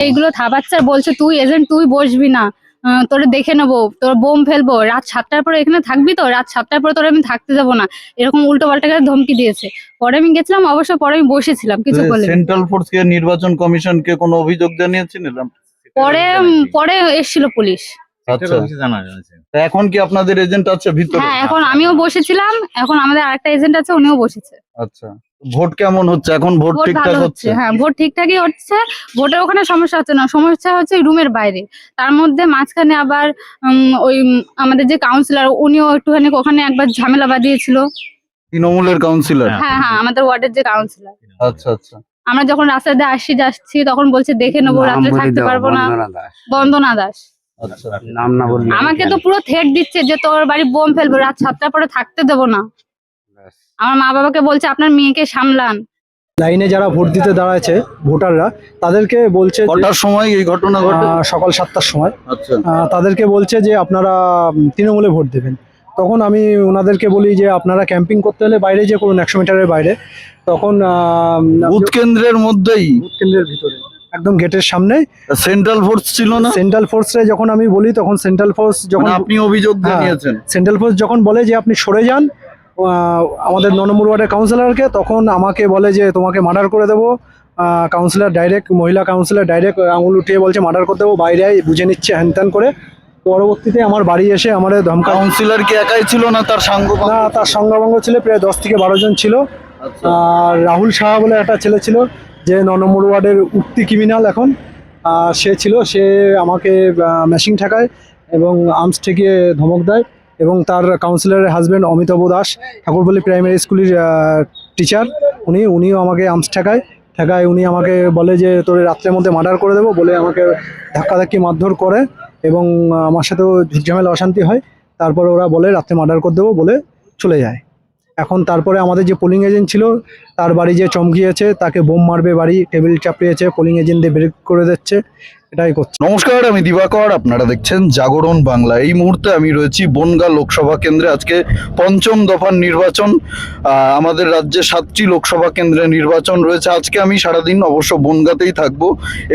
এইগুলো থাবাচ্ছে আর বলছে তুই এজেন্ট তুই বসবি না। আহ, তোরে দেখে নেব তোর বোম ফেলব। রাত সাতটার পরে এখানে থাকবি তো? রাত সাতটার পরে তোর আমি থাকতে যাব না। এরকম উল্টো পাল্টা করে ধমকি দিয়েছে। পরে আমি গেছিলাম অবশ্য পরে আমি বসেছিলাম কিছু বলে। সেন্ট্রাল ফোর্স কে নির্বাচন কমিশনকে কোনো অভিযোগ জানিয়েছিলেন পরে পরে এসেছিল পুলিশ। আচ্ছা। এখন কি আপনাদের এজেন্ট আছে ভিতরে? হ্যাঁ এখন আমিও বসেছিলাম এখন আমাদের আরেকটা এজেন্ট আছে উনিও বসেছে। আচ্ছা। ভোট কেমন হচ্ছে? এখন ভোট ঠিকঠাক হচ্ছে? হ্যাঁ ভোট ঠিকঠাকই হচ্ছে। ভোটের ওখানে সমস্যা হচ্ছে না সমস্যা হচ্ছে রুমের বাইরে। তার মধ্যে মাঝখানে আবার উম, ওই আমাদের যে কাউন্সিলর উনিও একটুখানি ওখানে একবার ঝামেলা বাঁধিয়েছিল। তৃণমূলের কাউন্সিলর হ্যাঁ হ্যাঁ আমাদের ওয়ার্ডের যে কাউন্সিলর আচ্ছা আচ্ছা। আমরা যখন রাস্তা দিয়ে আসছি যাচ্ছি তখন বলছে দেখে নেব রাত্রে থাকতে পারব না। বন্দনা দাস। আচ্ছা নাম না বললে আমাকে তো পুরো থ্রেট দিচ্ছে যে তোর বাড়ি বোম ফেলব রাত সাতটার পরে থাকতে দেবো না। আমার মা বাবাকে বলছে আপনার মেয়েকে সামলান। লাইনে যারা ভোট দিতে দাঁড়াচ্ছে ভোটাররা তাদেরকে বলছে কটার সময় এই ঘটনা ঘটে? সকাল সাতটার সময়। আচ্ছা। তাদেরকে বলছে যে আপনারা তৃণমূলে ভোট দেবেন। তখন আমি ওনাদেরকে বলি যে আপনারা ক্যাম্পিং করতে হলে বাইরে যে করুন একশো মিটারের বাইরে। তখন আহ, বুথ কেন্দ্রের মধ্যেই? ভোট কেন্দ্রের ভিতরে একদম গেটের সামনে। সেন্ট্রাল ফোর্স ছিল না? সেন্ট্রাল ফোর্সে যখন আমি বলি তখন সেন্ট্রাল ফোর্স যখন মানে আপনি অভিযোগ হ্যাঁ। জানিয়েছেন? সেন্ট্রাল ফোর্স যখন বলে যে আপনি সরে যান আমাদের ন নম্বর ওয়ার্ডের কাউন্সিলরকে তখন আমাকে বলে যে তোমাকে মার্ডার করে দেবো। কাউন্সিলর ডাইরেক্ট মহিলা কাউন্সিলর ডাইরেক্ট আঙুল উঠিয়ে বলছে মার্ডার করে দেবো। বাইরে বুঝে নিচ্ছে হ্যান করে। পরবর্তীতে আমার বাড়ি এসে আমার ধমকা কাউন্সিলর কি একাই ছিল না তার সাঙ্গ না তার সঙ্গভঙ্গ ছিল প্রায় দশ থেকে বারো জন ছিল। আচ্ছা। আর রাহুল সাহা বলে একটা ছেলে ছিল যে ন নম্বর ওয়ার্ডের উক্তি ক্রিমিনাল এখন। সে ছিল সে আমাকে ম্যাশিং ঠেকায় এবং আর্মস ঠেকিয়ে ধমক দেয়। এবং তার কাউন্সিলরের হাজব্যান্ড অমিতাভ দাস, ঠাকুরপল্লী প্রাইমারি স্কুলের টিচার উনি, উনিও আমাকে আর্মস ঠেকায়। ঠেকায় উনি আমাকে বলে যে, তোর রাত্রের মধ্যে মার্ডার করে দেবো। বলে আমাকে ধাক্কাধাক্কি মারধর করে এবং আমার সাথেও ঝামেলা অশান্তি হয়। তারপর ওরা বলে, রাত্রে মার্ডার করে দেবো, বলে চলে যায়। এখন তারপরে আমাদের যে পোলিং এজেন্ট ছিল, তার বাড়ি যে চমকিয়েছে, তাকে বোম মারবে বাড়ি, টেবিল চাপড়িয়েছে পোলিং এজেন্ট দিয়ে ব্রেক করে দিচ্ছে। এটাই করছে। নমস্কার, আমি দিবাকর, আপনারা দেখছেন জাগরণ বাংলা। এই মুহূর্তে আমি রয়েছি বনগা লোকসভা কেন্দ্রে। আজকে পঞ্চম দফার নির্বাচন আমাদের রাজ্যে সাতটি লোকসভা কেন্দ্রে নির্বাচন রয়েছে। আজকে আমি সারাদিন অবশ্য বনগাতেই থাকব।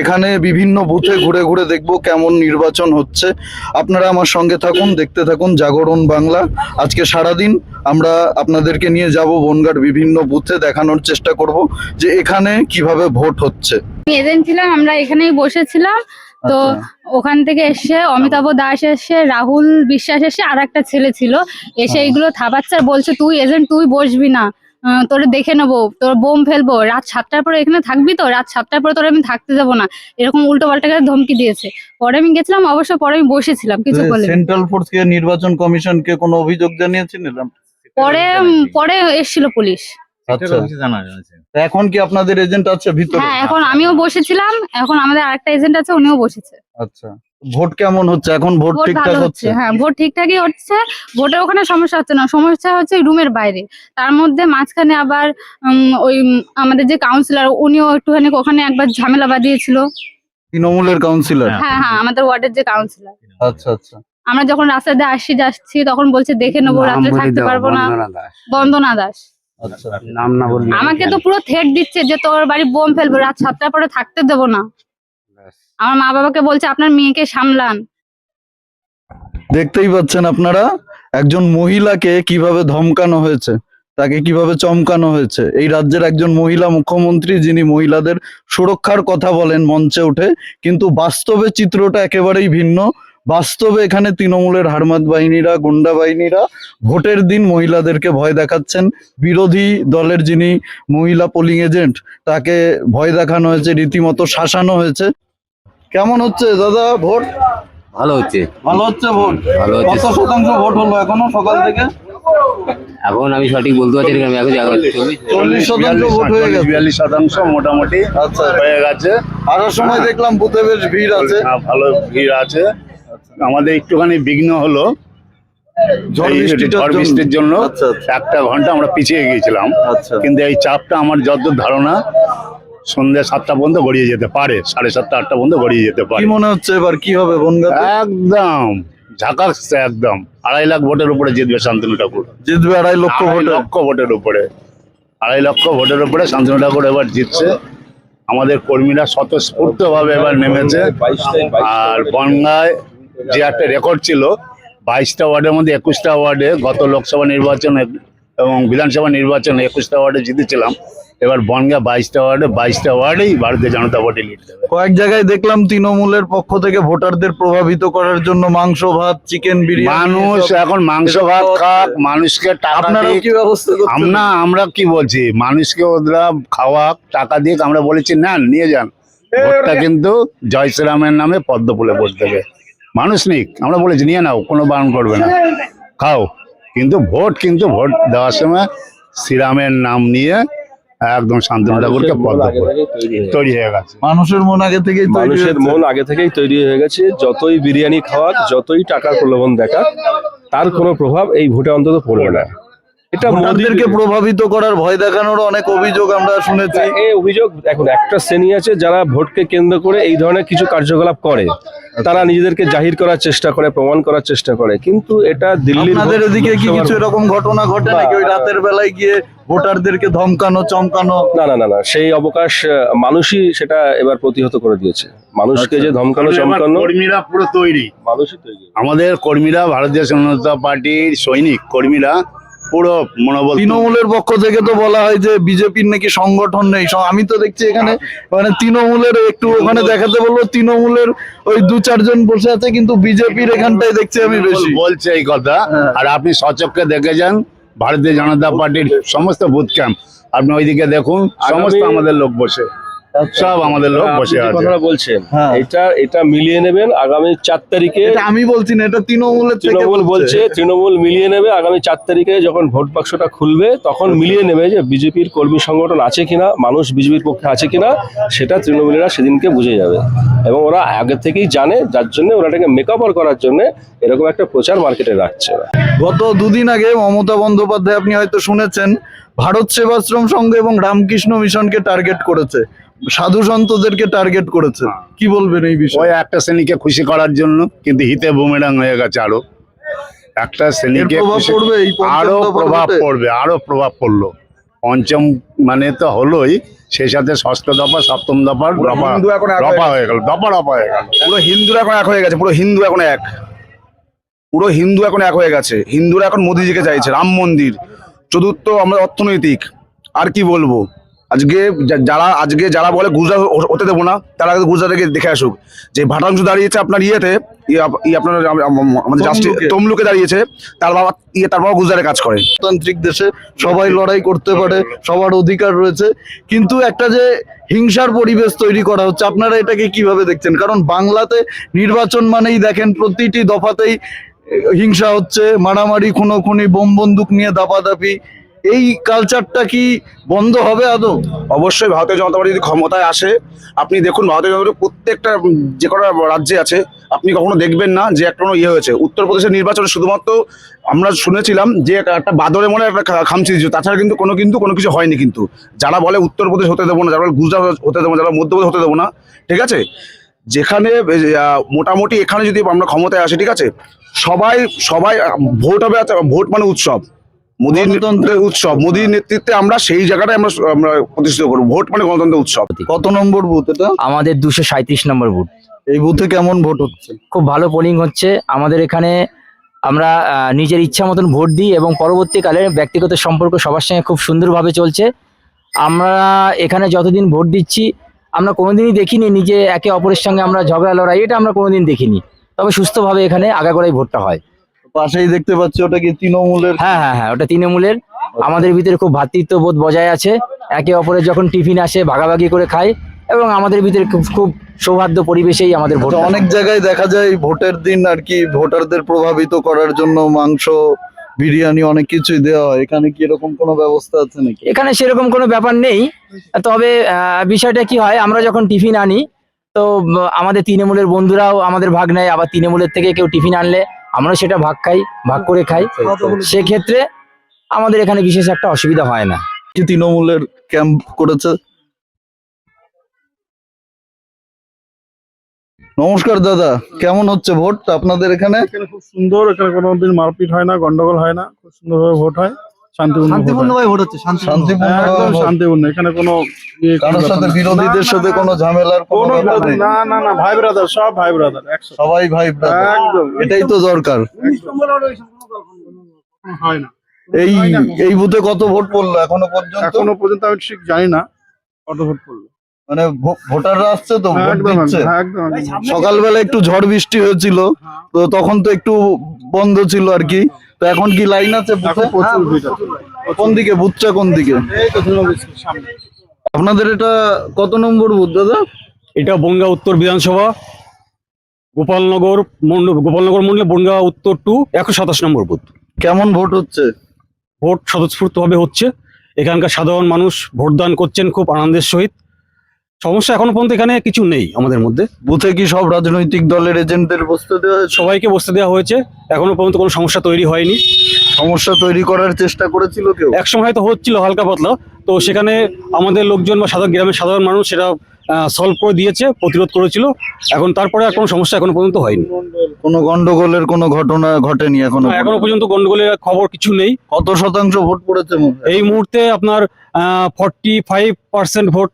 এখানে বিভিন্ন বুথে ঘুরে ঘুরে দেখব কেমন নির্বাচন হচ্ছে। আপনারা আমার সঙ্গে থাকুন, দেখতে থাকুন জাগরণ বাংলা। আজকে সারাদিন আমরা আপনাদেরকে নিয়ে যাব বনগার বিভিন্ন বুথে দেখানোর চেষ্টা করব যে এখানে কীভাবে ভোট হচ্ছে। এজেন্ট ছিলাম আমরা এখানেই বসেছিলাম। তো ওখান থেকে এসে অমিতাভ দাস এসে রাহুল বিশ্বাস এসে আর একটা ছেলে ছিল। এসে এইগুলো থাবাচ্ছে আর বলছে তুই এজেন্ট তুই বসবি না। তোরে দেখে নেব তোর বোম ফেলব। রাত সাতটার পরে এখানে থাকবি তো? রাত সাতটার পরে তোর আমি থাকতে যাব না। এরকম উল্টো পাল্টা করে ধমকি দিয়েছে। পরে আমি গেছিলাম অবশ্য পরে আমি বসেছিলাম কিছু বলে সেন্ট্রাল ফোর্স কে নির্বাচন কমিশনকে কোনো অভিযোগ জানিয়েছিলেন পরে পরে এসেছিল পুলিশ। আচ্ছা। তা এখন কি আপনাদের এজেন্ট আছে ভিতরে? হ্যাঁ এখন আমিও বসেছিলাম এখন আমাদের আরেকটা এজেন্ট আছে উনিও বসেছে। আচ্ছা ভোট কেমন হচ্ছে? এখন ভোট ঠিকঠাক ভালো হচ্ছে? হ্যাঁ ভোট ঠিকঠাকই হচ্ছে ভোটের ওখানে সমস্যা হচ্ছে না সমস্যা হচ্ছে রুমের বাইরে। তার মধ্যে মাঝখানে আবার উম, ওই আমাদের যে কাউন্সিলর উনিও একটুখানি ওখানে একবার ঝামেলা বাঁধিয়েছিল। তৃণমূলের কাউন্সিলর হ্যাঁ হ্যাঁ আমাদের ওয়ার্ডের যে কাউন্সিলর আচ্ছা আচ্ছা। আমরা যখন রাস্তা দিয়ে আসছি যাচ্ছি তখন বলছে দেখে নেব রাত্রে থাকতে পারব না। বন্দনা দাস। আচ্ছা। নাম না বললে আমাকে তো পুরো থ্রেট দিচ্ছে যে তোর বাড়ি বোম ফেলব রাত সাতটার পরে থাকতে দেবো না। আমার মা বাবাকে বলছে আপনার মেয়েকে সামলান। দেখতেই পাচ্ছেন আপনারা একজন মহিলাকে কীভাবে ধমকানো হয়েছে তাকে কীভাবে চমকানো হয়েছে। এই রাজ্যের একজন মহিলা মুখ্যমন্ত্রী যিনি মহিলাদের সুরক্ষার কথা বলেন মঞ্চে উঠে কিন্তু বাস্তবে চিত্রটা একেবারেই ভিন্ন। বাস্তবে এখানে তৃণমূলের হারমাত বাহিনীরা গুন্ডা বাহিনীরা ভোটের দিন মহিলাদেরকে ভয় দেখাচ্ছেন। বিরোধী দলের যিনি মহিলা পোলিং এজেন্ট তাকে ভয় দেখানো হয়েছে রীতিমতো শাসানো হয়েছে। কেমন হচ্ছে দাদা ভোট? ভালো হচ্ছে। ভালো হচ্ছে ভোট? ভালো কত শতাংশ ভোট হলো এখনও সকাল থেকে? এখন আমি সঠিক বলতে পারছি না আমি এখন চল্লিশ চল্লিশ শতাংশ ভোট হয়ে গেছে। বিয়াল্লিশ শতাংশ মোটামুটি আচ্ছা। হয়ে গেছে। আসার সময় দেখলাম বুথে বেশ ভিড় আছে। হ্যাঁ, ভালো ভিড় আছে। আমাদের একটুখানি বিঘ্ন হলো। ঝড় বৃষ্টির জন্য আচ্ছা, আচ্ছা। একটা ঘণ্টা আমরা পিছিয়ে গিয়েছিলাম। আচ্ছা। কিন্তু এই চাপটা আমার যতদূর ধারণা সন্ধ্যে সাতটা পর্যন্ত গড়িয়ে যেতে পারে সাড়ে সাতটা আটটা পর্যন্ত গড়িয়ে যেতে পারে। মনে হচ্ছে এবার কি হবে একদম। ঝাঁকাস একদম। আড়াই লাখ ভোটের উপরে জিতবে শান্তনু ঠাকুর। জিতবে আড়াই লক্ষ ভোটে। লক্ষ ভোটের উপরে। আড়াই লক্ষ ভোটের উপরে শান্তনু ঠাকুর এবার জিতছে। আমাদের কর্মীরা স্বতঃস্ফূর্তভাবে এবার নেমেছে। আর বনগায় যে একটা রেকর্ড ছিল। বাইশটা ওয়ার্ডের মধ্যে একুশটা ওয়ার্ডে গত লোকসভা নির্বাচনে এবং বিধানসভা নির্বাচনে একুশটা ওয়ার্ডে জিতেছিলাম। এবার বনগা বাইশটা ওয়ার্ডে বাইশটা ওয়ার্ডেই ভারতীয় জনতা পার্টি লিড দেবে। কয়েক জায়গায় দেখলাম তৃণমূলের পক্ষ থেকে ভোটারদের প্রভাবিত করার জন্য মাংস ভাত চিকেন বিরিয়ানি মানুষ এখন মাংস ভাত খাক মানুষকে টাকা কি ব্যবস্থা আমরা আমরা কি বলছি? মানুষকে ওরা খাওয়া টাকা দিয়ে আমরা বলেছি নেন নিয়ে যান। ভোটটা কিন্তু জয় শ্রীরামের নামে পদ্ম ফুলে ভোট দেবে। মানুষ নেই। আমরা বলেছি নিয়ে নাও কোনো বারণ করবে না। খাও। কিন্তু ভোট কিন্তু ভোট দেওয়ার সময় শ্রীরামের নাম নিয়ে একদম শান্তনু ঠাকুরকে তৈরি হয়ে গেছে। মানুষের মন আগে থেকেই মানুষের মন আগে থেকেই তৈরি হয়ে গেছে। যতই বিরিয়ানি খাওয়াক যতই টাকার প্রলোভন দেখা তার কোনো প্রভাব এই ভোটে অন্তত পড়বে না। এটা প্রভাবিত করার ভয় দেখানোর অনেক অভিযোগ আমরা শুনেছি। এই অভিযোগ এখন একটা শ্রেণি আছে যারা ভোটকে কেন্দ্র করে এই ধরনের কিছু কার্যকলাপ করে। তারা নিজেদেরকে জাহির করার চেষ্টা করে প্রমাণ করার চেষ্টা করে। কিন্তু এটা দিল্লির এদিকে কি কিছু এরকম ঘটনা ঘটে নাকি ওই রাতের বেলায় গিয়ে ভোটারদেরকে ধমকানো চমকানো? না না না না সেই অবকাশ মানুষই সেটা এবার প্রতিহত করে দিয়েছে। মানুষকে যে ধমকানো চমকানো কর্মীরা পুরো তৈরি। মানুষই তৈরি। আমাদের কর্মীরা ভারতীয় জনতা পার্টির সৈনিক কর্মীরা পুরো মনোবল তৃণমূলের পক্ষ থেকে তো বলা হয় যে বিজেপির নাকি সংগঠন নেই। আমি তো দেখছি এখানে মানে তৃণমূলের একটু ওখানে দেখাতে বলব তৃণমূলের ওই দু চারজন বসে আছে কিন্তু বিজেপির এখানটায় দেখছি আমি বেশি। বলছে এই কথা হ্যাঁ। আর আপনি সচক্ষে দেখে যান ভারতীয় জনতা পার্টির সমস্ত বুথ ক্যাম্প আপনি ওইদিকে দেখুন সমস্ত আমাদের লোক বসে। সব আমাদের লোক বসে আছে। কথাটা বলছেন হ্যাঁ। এটা এটা মিলিয়ে নেবেন আগামী চার তারিখে। আমি বলছি না এটা তৃণমূলের তৃণমূল বলছে। তৃণমূল মিলিয়ে নেবে আগামী চার তারিখে যখন ভোট বাক্সটা খুলবে তখন মিলিয়ে নেবে যে বিজেপির কর্মী সংগঠন আছে কিনা মানুষ বিজেপির পক্ষে আছে কিনা সেটা তৃণমূলেরা সেদিনকে বুঝে যাবে। এবং ওরা আগে থেকেই জানে যার জন্য ওরা এটাকে মেকআপ করার জন্য এরকম একটা প্রচার মার্কেটে রাখছে। গত দুদিন আগে মমতা বন্দ্যোপাধ্যায় আপনি হয়তো শুনেছেন ভারত সেবাশ্রম সংঘ এবং রামকৃষ্ণ মিশনকে টার্গেট করেছে। সাধু সন্তদেরকে টার্গেট করেছে। কি বলবেন এই ওই বিষয়ে একটা শ্রেণীকে খুশি করার জন্য কিন্তু হিতে বুমেরাং হয়ে গেছে আরও। একটা শ্রেণীকে আরও প্রভাব পড়বে আরও প্রভাব পড়ল। পঞ্চম মানে তো হলোই সেই সাথে ষষ্ঠ দফা সপ্তম দফার এখন হয়ে গেল দফা হয়ে গেল। পুরো হিন্দুরা এখন এক হয়ে গেছে পুরো হিন্দু এখন এক। পুরো হিন্দু এখন এক হয়ে গেছে। হিন্দুরা এখন মোদিজিকে চাইছে রাম মন্দির। চতুর্থ আমরা অর্থনৈতিক আর কি বলব? আজকে যারা আজকে যারা বলে গুজরাট হতে দেবো না তারা গুজরাটে দেখে আসুক। যে ভাটাংশ দাঁড়িয়েছে আপনার ইয়েতে ইয়ে ইয়ে আপনার আম- আম- আমাদের তমলুকে। দাঁড়িয়েছে তার বাবা ইয়ে তার বাবা গুজরাটে কাজ করে। গণতান্ত্রিক দেশে সবাই লড়াই করতে পারে সবার অধিকার রয়েছে। কিন্তু একটা যে হিংসার পরিবেশ তৈরি করা হচ্ছে আপনারা এটাকে কীভাবে দেখছেন? কারণ বাংলাতে নির্বাচন মানেই দেখেন প্রতিটি দফাতেই হিংসা হচ্ছে, মারামারি, খুনোখুনি, বোম বন্দুক নিয়ে দাপাদাপি। এই কালচারটা কি বন্ধ হবে আদৌ? অবশ্যই ভারতীয় জনতা পার্টি যদি ক্ষমতায় আসে, আপনি দেখুন ভারতীয় জনতা পার্টি প্রত্যেকটা যে কটা রাজ্যে আছে, আপনি কখনো দেখবেন না যে একটা কোনো ইয়ে হয়েছে। উত্তরপ্রদেশের নির্বাচনে শুধুমাত্র আমরা শুনেছিলাম যে একটা- বাদরে মনে একটা খা- খামচি দিয়েছিল। তাছাড়া কিন্তু কোনো কিন্তু কোনো কিছু হয়নি কিন্তু। যারা বলে উত্তরপ্রদেশ হতে দেবো না, যারা বলে গুজরাট হতে দেবো না, যারা মধ্যপ্রদেশ হতে দেবো না, ঠিক আছে? যেখানে মোটামুটি এখানে যদি আমরা ক্ষমতায় আসি ঠিক আছে? সবাই সবাই ভোট হবে আচ্ছা, ভোট মানে উৎসব। মোদীর গণতন্ত্রের উৎসব। মোদীর নেতৃত্বে আমরা সেই জায়গাটায় আমরা আমরা প্রতিষ্ঠিত করব। ভোট মানে গণতন্ত্রের উৎসব। কত নম্বর বুথ এটা? আমাদের দুশো সাঁত্রিশ নম্বর বুথ। এই বুথে কেমন ভোট হচ্ছে? খুব ভালো পোলিং হচ্ছে। আমাদের এখানে আমরা নিজের ইচ্ছা মতন ভোট দিই এবং পরবর্তীকালে ব্যক্তিগত সম্পর্ক সবার সঙ্গে খুব সুন্দরভাবে চলছে। আমরা এখানে যতদিন ভোট দিচ্ছি আমরা কোনোদিনই দেখিনি নিজে একে অপরের সঙ্গে আমরা ঝগড়া লড়াই এটা আমরা কোনোদিন দেখিনি। তবে সুস্থভাবে এখানে আগাগোড়াই ভোটটা হয়। পাশেই দেখতে পাচ্ছি ওটা কি তৃণমূলের? হ্যাঁ হ্যাঁ হ্যাঁ ওটা তৃণমূলের। আমাদের ভিতরে খুব ভ্রাতৃত্ববোধ বজায় আছে। একে অপরের যখন টিফিন আসে ভাগাভাগি করে খাই এবং আমাদের ভিতরে খুব খুব সৌহার্দ্য পরিবেশেই আমাদের ভোট আচ্ছা, অনেক জায়গায় দেখা যায় ভোটের দিন আর কি ভোটারদের প্রভাবিত করার জন্য মাংস বিরিয়ানি অনেক কিছুই দেওয়া হয়। এখানে কি এরকম কোনো ব্যবস্থা আছে নাকি? এখানে সেরকম কোনো ব্যাপার নেই। তবে বিষয়টা কি হয় আমরা যখন টিফিন আনি তো আমাদের তৃণমূলের বন্ধুরাও আমাদের ভাগ নেয়। আবার তৃণমূলের থেকে কেউ টিফিন আনলে আমরা সেটা ভাগ খাই ভাগ করে খাই। সেক্ষেত্রে আমাদের এখানে বিশেষ একটা অসুবিধা হয় না। তৃণমূলের ক্যাম্প করেছে? নমস্কার দাদা কেমন হচ্ছে ভোট আপনাদের এখানে? এখানে খুব সুন্দর এখানে কোনোদিন মারপিট হয় না গন্ডগোল হয় না খুব সুন্দরভাবে ভোট হয় শান্তিপূর্ণ শান্তিপূর্ণভাবে ভোট হচ্ছে শান্তিপূর্ণ। একদম শান্তিপূর্ণ এখানে কোনো ইয়ে কারোর সাথে বিরোধীদের সাথে কোনো ঝামেলার কোনো না না না ভাই ব্রাদার সব ভাই ব্রাদার সবাই ভাই। একদম। এটাই তো দরকার। হয় না। এই এই বুথে কত ভোট পড়ল এখনও পর্যন্ত? এখনও পর্যন্ত আমি ঠিক জানি না কত ভোট পড়ল। মানে ভোটাররা আসছে তো ভোট দিচ্ছে। একদম। সকালবেলা একটু ঝড় বৃষ্টি হয়েছিল তো তখন তো একটু বন্ধ ছিল আর কি। তো এখন কি লাইন আছে বুথে? এখন প্রচুর ভিড় আছে। কোন দিকে বুথটা কোন দিকে? এই তো ধন্যবাদ সামনে। আপনাদের এটা কত নম্বর বুথ দাদা? এটা বনগাঁ উত্তর বিধানসভা গোপালনগর মন্ডল গোপালনগর মন্ডলে বনগাঁ উত্তর টু একশো সাতাশ নম্বর বুথ। কেমন ভোট হচ্ছে? ভোট স্বতঃস্ফূর্তভাবে হচ্ছে। এখানকার সাধারণ মানুষ ভোটদান করছেন খুব আনন্দের সহিত। সমস্যা এখনও পর্যন্ত এখানে কিছু নেই আমাদের মধ্যে। বুথে কি সব রাজনৈতিক দলের এজেন্টদের বসতে দেওয়া হয়েছে? সবাইকে বসতে দেওয়া হয়েছে। এখনও পর্যন্ত কোনো সমস্যা তৈরি হয়নি। সমস্যা তৈরি করার চেষ্টা করেছিল কেউ? এক সময় হয়তো হচ্ছিল হালকা পাতলা। তো সেখানে আমাদের লোকজন বা সাধারণ গ্রামের সাধারণ মানুষ সেটা সলভ করে দিয়েছে প্রতিরোধ করেছিল। এখন তারপরে আর কোনো সমস্যা এখনও পর্যন্ত হয়নি। কোনো গন্ডগোলের কোনো ঘটনা ঘটেনি এখনও এখনও পর্যন্ত গন্ডগোলের খবর কিছু নেই। কত শতাংশ ভোট পড়েছে মোট? এই মুহূর্তে আপনার forty five percent vote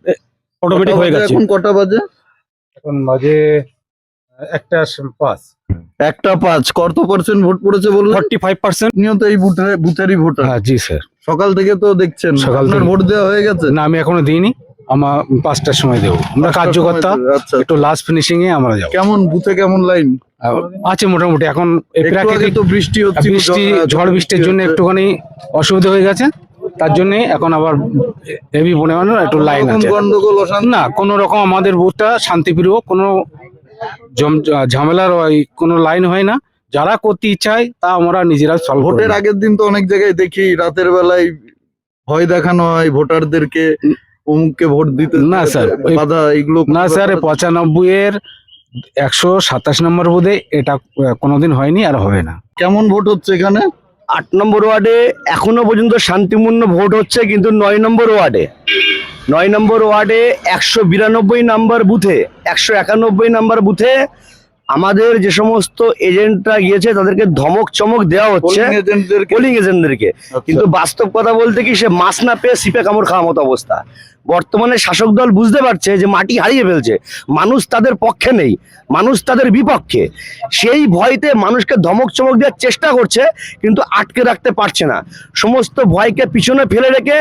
automatic হয়ে গেছে। এখন কটা বাজে? এখন বাজে একটা পাঁচ। একটা পাঁচ। কত পার্সেন্ট ভোট পড়েছে বললেন? ফর্টি ফাইভ পার্সেন্ট আপনিও এই বুথে বুথেরই ভোটার। হ্যাঁ জি স্যার। সকাল থেকে তো দেখছেন সকাল থেকে। ভোট দেওয়া হয়ে গেছে? না আমি এখনও দিইনি। আমার পাঁচটার সময় দেবো। আমরা কার্যকর্তা আচ্ছা একটু লাস্ট ফিনিশিং এ আমরা যাব। কেমন বুথে কেমন লাইন আছে মোটামুটি। এখন এই প্রাকৃতিক তো বৃষ্টি হচ্ছিল বৃষ্টি ঝড় বৃষ্টির জন্য একটুখানি অসুবিধা হয়ে গেছে। তার জন্য এখন আবার হেভি পরিমাণে একটু লাইন আছে। না কোনো রকম আমাদের বুথটা শান্তিপ্রিয় কোনো ঝামেলার ওই কোনো লাইন হয় না। যারা করতে চায় তা আমরা নিজেরা সলভ ভোটের আগের দিন তো অনেক জায়গায় দেখি রাতের বেলায় ভয় দেখানো হয় ভোটারদেরকে অমুককে ভোট দিতে না, স্যার, বাধা এগুলো না স্যার পঁচানব্বই এর একশো সাতাশ নম্বর বোধে এটা কোনোদিন হয়নি আর হবে না। কেমন ভোট হচ্ছে এখানে? আট নম্বর ওয়ার্ডে এখনও পর্যন্ত শান্তিপূর্ণ ভোট হচ্ছে কিন্তু নয় নম্বর ওয়ার্ডে। নয় নম্বর ওয়ার্ডে একশো বিরানব্বই নাম্বার বুথে একশো একানব্বই নাম্বার বুথে আমাদের যে সমস্ত এজেন্টরা গিয়েছে তাদেরকে ধমক চমক দেওয়া হচ্ছে। পোলিং এজেন্টদেরকে পোলিং এজেন্টদেরকে কিন্তু বাস্তব কথা বলতে কি সে মাছ না পেয়ে সিপে কামড় খাওয়ার মতো অবস্থা। বর্তমানে শাসক দল বুঝতে পারছে যে মাটি হারিয়ে ফেলছে। মানুষ তাদের পক্ষে নেই মানুষ তাদের বিপক্ষে। সেই ভয়তে মানুষকে ধমক চমক দেওয়ার চেষ্টা করছে কিন্তু আটকে রাখতে পারছে না। সমস্ত ভয়কে পিছনে ফেলে রেখে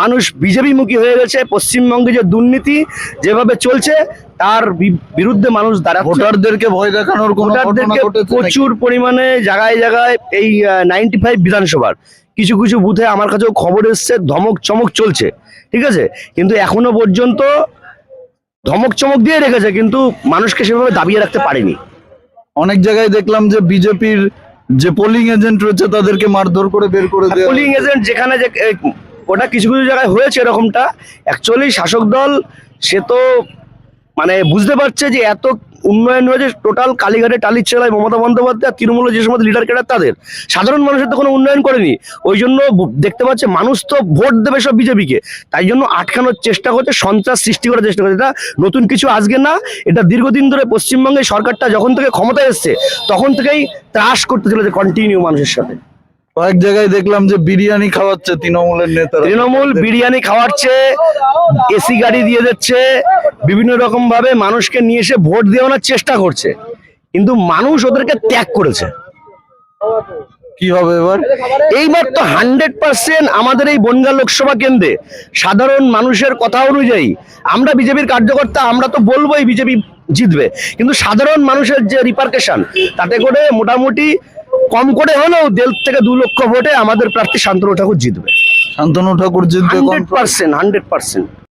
মানুষ বিজেপি মুখী হয়ে গেছে। পশ্চিমবঙ্গে যে দুর্নীতি যেভাবে চলছে তার বিরুদ্ধে মানুষ দাঁড়াচ্ছে। ভোটারদেরকে ভয় দেখানোর ভোটারদেরকে প্রচুর পরিমাণে জায়গায় জায়গায় এই নাইনটি ফাইভ বিধানসভার। কিছু কিছু বুথে আমার কাছেও খবর এসছে ধমক চমক চলছে। ঠিক আছে? কিন্তু এখনও পর্যন্ত ধমক চমক দিয়ে রেখেছে কিন্তু মানুষকে সেভাবে দাবিয়ে রাখতে পারেনি। অনেক জায়গায় দেখলাম যে বিজেপির যে পোলিং এজেন্ট রয়েছে তাদেরকে মারধর করে বের করে পোলিং এজেন্ট যেখানে যে ওটা কিছু কিছু জায়গায় হয়েছে এরকমটা। অ্যাকচুয়ালি শাসক দল সে তো মানে বুঝতে পারছে যে এত উন্নয়ন হয়েছে টোটাল কালীঘাটে টালির চেলায় মমতা বন্দ্যোপাধ্যায়, তৃণমূলের যে সমস্ত লিডার কেটার তাদের। সাধারণ মানুষের তো কোনো উন্নয়ন করেনি। ওই জন্য দেখতে পাচ্ছে মানুষ তো ভোট দেবে সব বিজেপিকে। তাই জন্য আটকানোর চেষ্টা করছে, সন্ত্রাস সৃষ্টি করার চেষ্টা করছে। এটা নতুন কিছু আজকে না, এটা দীর্ঘদিন ধরে পশ্চিমবঙ্গে সরকারটা যখন থেকে ক্ষমতায় এসছে, তখন থেকেই ত্রাস করতে চলেছে কন্টিনিউ মানুষের সাথে। কয়েক জায়গায় দেখলাম যে বিরিয়ানি খাওয়াচ্ছে তৃণমূলের নেতারা। তৃণমূল বিরিয়ানি খাওয়াচ্ছে এসি গাড়ি দিয়ে দিচ্ছে বিভিন্ন রকম ভাবে মানুষকে নিয়ে এসে ভোট দেওয়ানোর চেষ্টা করছে কিন্তু মানুষ ওদেরকে ত্যাগ করেছে। কি হবে এবার? এইবার তো হান্ড্রেড পার্সেন্ট আমাদের এই বনগা লোকসভা কেন্দ্রে সাধারণ মানুষের কথা অনুযায়ী আমরা বিজেপির কার্যকর্তা আমরা তো বলবোই বিজেপি জিতবে কিন্তু সাধারণ মানুষের যে রিপার্কেশন তাতে করে মোটামুটি কম করে হলেও দেড় থেকে দু লক্ষ ভোটে আমাদের প্রার্থী শান্তনু ঠাকুর জিতবে। শান্তনু ঠাকুর জিতবে হান্ড্রেড পার্সেন্ট হান্ড্রেড পার্সেন্ট।